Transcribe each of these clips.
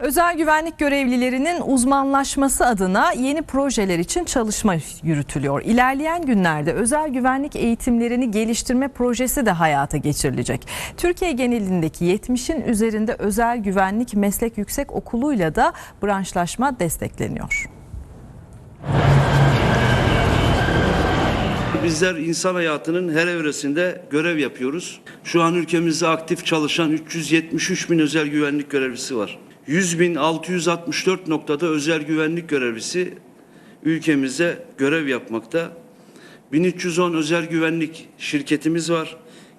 Özel güvenlik görevlilerinin uzmanlaşması adına yeni projeler için çalışma yürütülüyor. İlerleyen günlerde özel güvenlik eğitimlerini geliştirme projesi de hayata geçirilecek. Türkiye genelindeki 70'in üzerinde özel güvenlik meslek yüksek okuluyla da branşlaşma destekleniyor. Bizler insan hayatının her evresinde görev yapıyoruz. Şu an ülkemizde aktif çalışan 373 bin özel güvenlik görevlisi var. 100 bin 664 noktada özel güvenlik görevlisi ülkemize görev yapmakta. 1310 özel güvenlik şirketimiz var.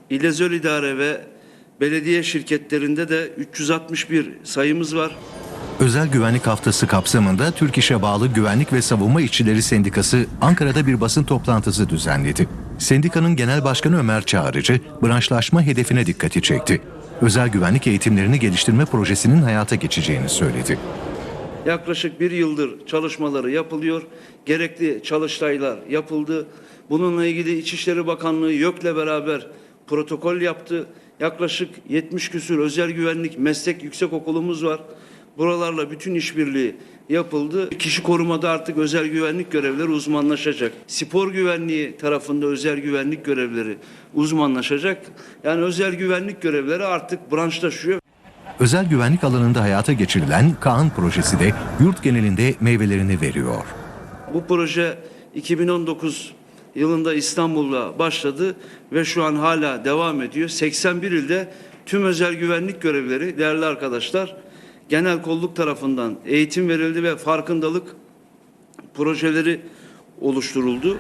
İlezöl İdare ve belediye şirketlerinde de 361 sayımız var. Özel Güvenlik Haftası kapsamında Türk İş'e bağlı Güvenlik ve Savunma İşçileri Sendikası Ankara'da bir basın toplantısı düzenledi. Sendikanın Genel Başkanı Ömer Çağrıcı, branşlaşma hedefine dikkati çekti. Özel güvenlik eğitimlerini geliştirme projesinin hayata geçeceğini söyledi. Yaklaşık bir yıldır çalışmaları yapılıyor. Gerekli çalıştaylar yapıldı. Bununla ilgili İçişleri Bakanlığı YÖK'le beraber protokol yaptı. Yaklaşık 70 küsür özel güvenlik meslek yüksek okulumuz var. Buralarla bütün işbirliği yapıldı. Kişi korumada artık özel güvenlik görevleri uzmanlaşacak. Spor güvenliği tarafında özel güvenlik görevleri uzmanlaşacak. Yani özel güvenlik görevleri artık branşlaşıyor. Özel güvenlik alanında hayata geçirilen Kaan projesi de yurt genelinde meyvelerini veriyor. Bu proje 2019 yılında İstanbul'da başladı ve şu an hala devam ediyor. 81 ilde tüm özel güvenlik görevleri değerli arkadaşlar genel kolluk tarafından eğitim verildi ve farkındalık projeleri oluşturuldu.